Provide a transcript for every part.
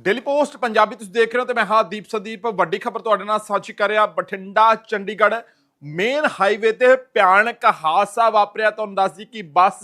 Daily post Punjabi ਤੁਸੀਂ ਦੇਖ ਰਹੇ ਹੋ ਤੇ ਮੈਂ ਹਾਂ ਦੀਪ ਸੰਦੀਪ। ਵੱਡੀ ਖਬਰ ਤੁਹਾਡੇ ਨਾਲ ਸਾਂਝੀ ਕਰ ਰਿਹਾ, ਬਠਿੰਡਾ, ਚੰਡੀਗੜ੍ਹ ਮੇਨ ਹਾਈਵੇ ਤੇ ਭਿਆਨਕ ਹਾਦਸਾ ਵਾਪਰਿਆ। ਤੁਹਾਨੂੰ ਦੱਸਦੀ ਕਿ ਬੱਸ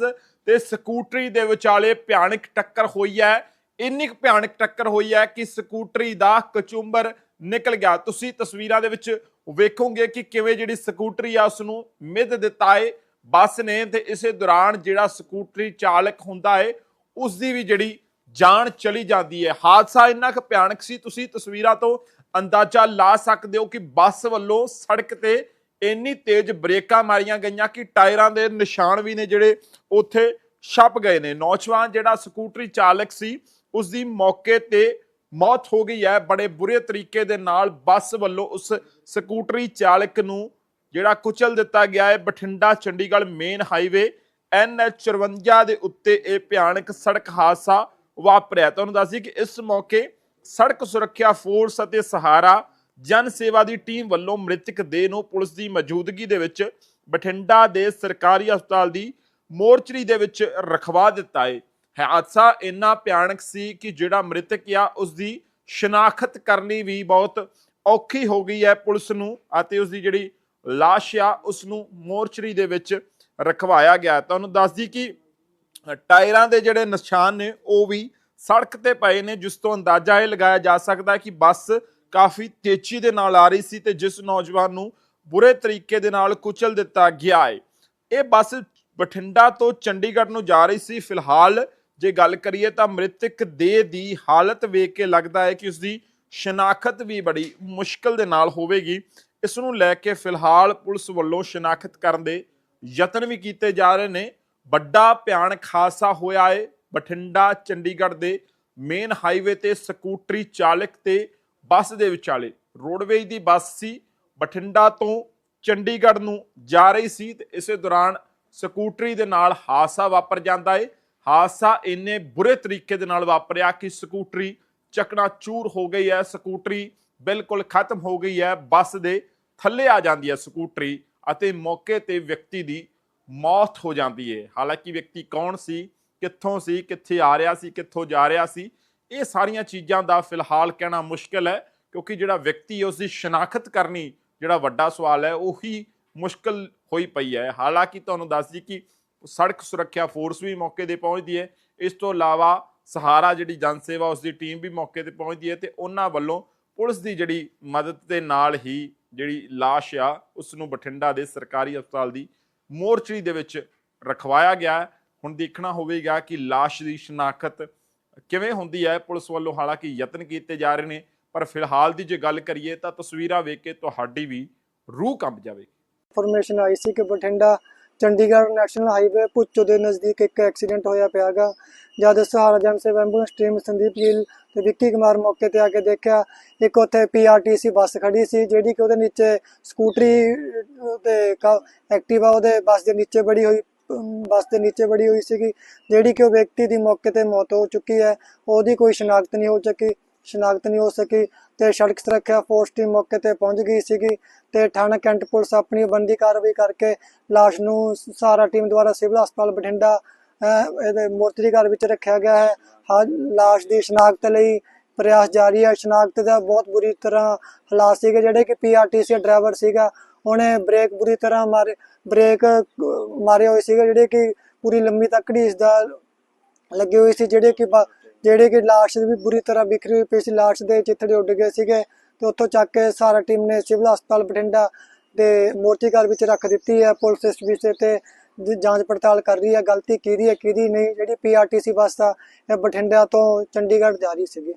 ਤੇ ਸਕੂਟਰੀ ਦੇ ਵਿਚਾਲੇ ਭਿਆਨਕ ਟੱਕਰ ਹੋਈ ਹੈ। ਇੰਨੀ ਕੁ ਭਿਆਨਕ ਟੱਕਰ ਹੋਈ ਹੈ ਕਿ ਸਕੂਟਰੀ ਦਾ ਕਚੁੰਬਰ ਨਿਕਲ ਗਿਆ। ਤੁਸੀਂ ਤਸਵੀਰਾਂ ਦੇ ਵਿੱਚ ਵੇਖੋਗੇ ਕਿ ਕਿਵੇਂ ਜਿਹੜੀ ਸਕੂਟਰੀ ਆ ਉਸ ਨੂੰ ਮਿੱਧ ਦਿੱਤਾ ਏ ਬੱਸ ਨੇ ਤੇ ਇਸੇ ਦੌਰਾਨ ਜਿਹੜਾ ਸਕੂਟਰੀ ਚਾਲਕ ਹੁੰਦਾ ਏ ਉਸ ਦੀ ਵੀ ਜਿਹੜੀ ਜਾਨ ਚਲੀ ਜਾਂਦੀ ਹੈ। ਹਾਦਸਾ ਇੰਨਾ ਕੁ ਭਿਆਨਕ ਸੀ, ਤੁਸੀਂ ਤਸਵੀਰਾਂ ਤੋਂ ਅੰਦਾਜ਼ਾ ਲਾ ਸਕਦੇ ਹੋ ਕਿ ਬੱਸ ਵੱਲੋਂ ਸੜਕ ਤੇ ਇੰਨੀ ਤੇਜ਼ ਬ੍ਰੇਕਾਂ ਮਾਰੀਆਂ ਗਈਆਂ ਕਿ ਟਾਇਰਾਂ ਦੇ ਨਿਸ਼ਾਨ ਵੀ ਨੇ ਜਿਹੜੇ ਉੱਥੇ ਛਪ ਗਏ ਨੇ। ਨੌਜਵਾਨ ਜਿਹੜਾ ਸਕੂਟਰੀ ਚਾਲਕ ਸੀ ਉਸ ਦੀ ਮੌਕੇ ਤੇ ਮੌਤ ਹੋ ਗਈ ਹੈ। ਬੜੇ ਬੁਰੇ ਤਰੀਕੇ ਦੇ ਨਾਲ ਬੱਸ ਵੱਲੋਂ ਉਸ ਸਕੂਟਰੀ ਚਾਲਕ ਨੂੰ ਜਿਹੜਾ ਕੁਚਲ ਦਿੱਤਾ ਗਿਆ ਹੈ, Bathinda Chandigarh main highway, N NH 54 ਦੇ ਉੱਤੇ ਇਹ ਭਿਆਨਕ ਸੜਕ ਹਾਦਸਾ ਵਾਪਰਿਆ ਤੁਹਾਨੂੰ ਦੱਸਦੀ ਕਿ ਇਸ ਮੌਕੇ ਸੜਕ ਸੁਰੱਖਿਆ ਫੋਰਸ ਅਤੇ ਸਹਾਰਾ ਜਨ ਸੇਵਾ ਦੀ ਟੀਮ ਵੱਲੋਂ ਮ੍ਰਿਤਕ ਦੇਹ ਨੂੰ ਪੁਲਿਸ ਦੀ ਮੌਜੂਦਗੀ ਦੇ ਵਿੱਚ ਬਠਿੰਡਾ ਦੇ ਸਰਕਾਰੀ ਹਸਪਤਾਲ ਦੀ ਮੋਰਚਰੀ ਦੇ ਵਿੱਚ ਰਖਵਾ ਦਿੱਤਾ ਹੈ। ਹਾਦਸਾ ਇੰਨਾ ਭਿਆਨਕ ਸੀ ਕਿ ਜਿਹੜਾ ਮ੍ਰਿਤਕ ਆ ਉਸ ਦੀ ਸ਼ਨਾਖਤ ਕਰਨੀ ਵੀ ਬਹੁਤ ਔਖੀ ਹੋ ਗਈ ਹੈ ਪੁਲਿਸ ਨੂੰ ਅਤੇ ਉਸ ਦੀ ਜਿਹੜੀ ਲਾਸ਼ ਆ ਉਸ ਨੂੰ ਮੋਰਚਰੀ ਦੇ ਵਿੱਚ ਰਖਵਾਇਆ ਗਿਆ ਤੁਹਾਨੂੰ ਦੱਸਦੀ ਕਿ ਟਾਇਰਾਂ ਦੇ ਜਿਹੜੇ ਨਿਸ਼ਾਨ ਨੇ, ਉਹ ਵੀ ਸੜਕ ਤੇ ਪਏ ਨੇ, ਜਿਸ ਤੋਂ ਅੰਦਾਜ਼ਾ ਇਹ ਲਗਾਇਆ ਜਾ ਸਕਦਾ ਕਿ ਬੱਸ ਕਾਫੀ ਤੇਜ਼ੀ ਦੇ ਨਾਲ ਆ ਰਹੀ ਸੀ ਤੇ ਜਿਸ ਨੌਜਵਾਨ ਨੂੰ ਬੁਰੇ ਤਰੀਕੇ ਦੇ ਨਾਲ ਕੁਚਲ ਦਿੱਤਾ ਗਿਆ ਹੈ। ਇਹ ਬੱਸ ਬਠਿੰਡਾ ਤੋਂ ਚੰਡੀਗੜ੍ਹ ਨੂੰ ਜਾ ਰਹੀ ਸੀ। ਫਿਲਹਾਲ ਜੇ ਗੱਲ ਕਰੀਏ ਤਾਂ ਮ੍ਰਿਤਕ ਦੇਹ ਦੀ ਹਾਲਤ ਵੇਖ ਕੇ ਲੱਗਦਾ ਹੈ ਕਿ ਉਸ ਦੀ ਸ਼ਨਾਖਤ ਵੀ ਬੜੀ ਮੁਸ਼ਕਲ ਦੇ ਨਾਲ ਹੋਵੇਗੀ। ਇਸ ਨੂੰ ਲੈ ਕੇ ਫਿਲਹਾਲ ਪੁਲਿਸ ਵੱਲੋਂ ਸ਼ਨਾਖਤ ਕਰਨ ਦੇ ਯਤਨ ਵੀ ਕੀਤੇ ਜਾ ਰਹੇ ਨੇ। ਵੱਡਾ ਭਿਆਨਕ ਹਾਦਸਾ ਹੋਇਆ ਹੈ ਬਠਿੰਡਾ, ਚੰਡੀਗੜ੍ਹ ਦੇ ਮੇਨ ਹਾਈਵੇ ਤੇ ਸਕੂਟਰੀ ਚਾਲਕ ਤੇ ਬੱਸ ਦੇ ਵਿਚਾਲੇ। ਰੋਡਵੇਜ ਦੀ ਬੱਸ ਸੀ, ਬਠਿੰਡਾ ਤੋਂ ਚੰਡੀਗੜ੍ਹ ਨੂੰ ਜਾ ਰਹੀ ਸੀ ਤੇ ਇਸੇ ਦੌਰਾਨ ਸਕੂਟਰੀ ਦੇ ਨਾਲ ਹਾਦਸਾ ਵਾਪਰ ਜਾਂਦਾ ਏ। ਹਾਦਸਾ ਇੰਨੇ ਬੁਰੇ ਤਰੀਕੇ ਦੇ ਨਾਲ ਵਾਪਰਿਆ ਕਿ ਸਕੂਟਰੀ ਚਕਨਾ ਚੂਰ ਹੋ ਗਈ ਹੈ। ਸਕੂਟਰੀ ਬਿਲਕੁਲ ਖਤਮ ਹੋ ਗਈ ਹੈ। ਬੱਸ ਦੇ ਥੱਲੇ ਆ ਜਾਂਦੀ ਹੈ ਸਕੂਟਰੀ ਅਤੇ ਮੌਕੇ ਤੇ ਵਿਅਕਤੀ ਦੀ ਮੌਤ ਹੋ ਜਾਂਦੀ ਹੈ ਹਾਲਾਂਕਿ ਵਿਅਕਤੀ ਕੌਣ ਸੀ, ਕਿੱਥੋਂ ਸੀ, ਕਿੱਥੇ ਆ ਰਿਹਾ ਸੀ, ਕਿੱਥੋਂ ਜਾ ਰਿਹਾ ਸੀ, ਇਹ ਸਾਰੀਆਂ ਚੀਜ਼ਾਂ ਦਾ ਫਿਲਹਾਲ ਕਹਿਣਾ ਮੁਸ਼ਕਲ ਹੈ, ਕਿਉਂਕਿ ਜਿਹੜਾ ਵਿਅਕਤੀ ਹੈ ਉਸ ਦੀ ਸ਼ਨਾਖਤ ਕਰਨੀ ਜਿਹੜਾ ਵੱਡਾ ਸਵਾਲ ਹੈ, ਉਹੀ ਮੁਸ਼ਕਲ ਹੋਈ ਪਈ ਹੈ। ਹਾਲਾਂਕਿ ਤੁਹਾਨੂੰ ਦੱਸ ਦਈ ਕਿ ਸੜਕ ਸੁਰੱਖਿਆ ਫੋਰਸ ਵੀ ਮੌਕੇ ਤੇ ਪਹੁੰਚਦੀ ਹੈ। ਇਸ ਤੋਂ ਇਲਾਵਾ ਸਹਾਰਾ ਜਿਹੜੀ ਜਨ ਸੇਵਾ ਉਸ ਦੀ ਟੀਮ ਵੀ ਮੌਕੇ ਤੇ ਪਹੁੰਚਦੀ ਹੈ ਤੇ ਉਹਨਾਂ ਵੱਲੋਂ ਪੁਲਿਸ ਦੀ ਜਿਹੜੀ ਮਦਦ ਦੇ ਨਾਲ ਹੀ ਜਿਹੜੀ ਲਾਸ਼ ਆ ਉਸ ਨੂੰ ਬਠਿੰਡਾ ਦੇ ਸਰਕਾਰੀ ਹਸਪਤਾਲ ਦੀ ਮੋਰਚਰੀ ਦੇ ਵਿੱਚ ਰਖਵਾਇਆ ਗਿਆ ਹੁਣ ਦੇਖਣਾ ਹੋਵੇਗਾ ਕਿ ਲਾਸ਼ ਦੀ ਸ਼ਨਾਖਤ ਕਿਵੇਂ ਹੁੰਦੀ ਹੈ। ਪੁਲਿਸ ਵੱਲੋਂ ਹਾਲਾਂਕਿ ਯਤਨ ਕੀਤੇ ਜਾ ਰਹੇ ਨੇ, ਪਰ ਫਿਲਹਾਲ ਦੀ ਜੇ ਗੱਲ ਕਰੀਏ ਤਾਂ ਤਸਵੀਰਾਂ ਵੇਖ ਕੇ ਤੁਹਾਡੀ ਵੀ ਰੂਹ ਕੰਬ ਜਾਵੇਗੀ। ਇਨਫੋਰਮੇਸ਼ਨ ਆਈ ਸੀ ਕਿ ਬਠਿੰਡਾ ਚੰਡੀਗੜ੍ਹ ਨੈਸ਼ਨਲ ਹਾਈਵੇ ਪੁੱਚੋ ਦੇ ਨਜ਼ਦੀਕ ਇੱਕ ਐਕਸੀਡੈਂਟ ਹੋਇਆ ਪਿਆਗਾ ਜਦ ਸਹਾਰਾ ਜਨ ਸੇਵਾ ਐਂਬੂਲੈਂਸ ਟੀਮ ਸੰਦੀਪ ਗਿੱਲ ਤੇ ਵਿੱਕੀ ਕੁਮਾਰ ਮੌਕੇ ਤੇ ਆ ਕੇ ਦੇਖਿਆ ਇੱਕ ਉੱਥੇ ਪੀਆਰਟੀਸੀ ਬੱਸ ਖੜੀ ਸੀ ਜਿਹੜੀ ਕਿ ਉਹਦੇ ਨੀਚੇ ਸਕੂਟਰੀ ਅਹ, ਤੇ ਐਕਟਿਵਾ ਉਹਦੇ ਬੱਸ ਦੇ ਨੀਚੇ ਬੜੀ ਹੋਈ ਬੱਸ ਦੇ ਨੀਚੇ ਬੜੀ ਹੋਈ ਸੀਗੀ ਜਿਹੜੀ ਕਿ ਉਹ ਵਿਅਕਤੀ ਦੀ ਮੌਕੇ ਤੇ ਮੌਤ ਹੋ ਚੁੱਕੀ ਹੈ ਉਹਦੀ ਕੋਈ ਸ਼ਨਾਖਤ ਨਹੀਂ ਹੋ ਸਕੀ ਸ਼ਨਾਖਤ ਨਹੀਂ ਹੋ ਸਕੀ ਤੇ ਸੜਕ ਸੁਰੱਖਿਆ ਫੋਰਸ ਟੀਮ ਮੌਕੇ ਤੇ ਪਹੁੰਚ ਗਈ ਸੀਗੀ ਤੇ ਥਾਣਾ ਕੈਂਟ ਪੁਲਿਸ ਆਪਣੀ ਬੰਦੀ ਕਾਰਵਾਈ ਕਰਕੇ ਲਾਸ਼ ਨੂੰ ਸਾਰਾ ਟੀਮ ਦੁਆਰਾ ਸਿਵਲ ਹਸਪਤਾਲ ਬਠਿੰਡਾ ਇਹਦੇ ਮੋਰਚਰੀ ਘਰ ਵਿੱਚ ਰੱਖਿਆ ਗਿਆ ਹੈ। ਹਾਂ, ਲਾਸ਼ ਦੀ ਸ਼ਨਾਖਤ ਲਈ ਪ੍ਰਯਾਸ ਜਾਰੀ ਹੈ। ਸ਼ਨਾਖਤ ਦਾ ਬਹੁਤ ਬੁਰੀ ਤਰ੍ਹਾਂ ਹਾਲਾਤ ਸੀਗੇ, ਜਿਹੜੇ ਕਿ ਪੀਆਰਟੀਸੀ ਡਰਾਈਵਰ ਸੀਗਾ, ਉਹਨੇ ਬ੍ਰੇਕ ਬੁਰੀ ਤਰ੍ਹਾਂ ਮਾਰੇ ਬ੍ਰੇਕ ਮਾਰੇ ਹੋਏ ਸੀਗੇ, ਜਿਹੜੇ ਕਿ ਪੂਰੀ ਲੰਮੀ ਤੱਕੜੀ ਇਸ ਦਾ ਲੱਗੇ ਹੋਏ ਸੀ, ਜਿਹੜੇ ਕਿ ਬ- ਜਿਹੜੇ ਕਿ ਲਾਸ਼ ਵੀ ਬੁਰੀ ਤਰ੍ਹਾਂ ਵਿਖਰੀ ਹੋਈ ਪਈ ਸੀ, ਲਾਸ਼ ਦੇ ਚਿੱਥੜੇ ਉੱਡ ਗਏ ਸੀਗੇ ਤੇ ਉੱਥੋਂ ਚੱਕ ਕੇ ਸਾਰਾ ਟੀਮ ਨੇ ਸਿਵਲ ਹਸਪਤਾਲ ਬਠਿੰਡਾ ਦੇ ਮੋਰਚੀ ਘਰ ਵਿੱਚ ਰੱਖ ਦਿੱਤੀ ਹੈ, ਪੁਲਿਸ ਇਸ ਵਿਸ਼ੇ ਤੇ ਜਾਂਚ ਪੜਤਾਲ ਕਰ ਰਹੀ ਹੈ, ਗਲਤੀ ਕਿਹਦੀ ਹੈ ਕਿਹਦੀ ਨਹੀਂ, ਜਿਹੜੀ ਪੀਆਰਟੀਸੀ ਬੱਸ ਆ, ਇਹ ਬਠਿੰਡਾ ਤੋਂ ਚੰਡੀਗੜ੍ਹ ਜਾ ਰਹੀ ਸੀਗੀ।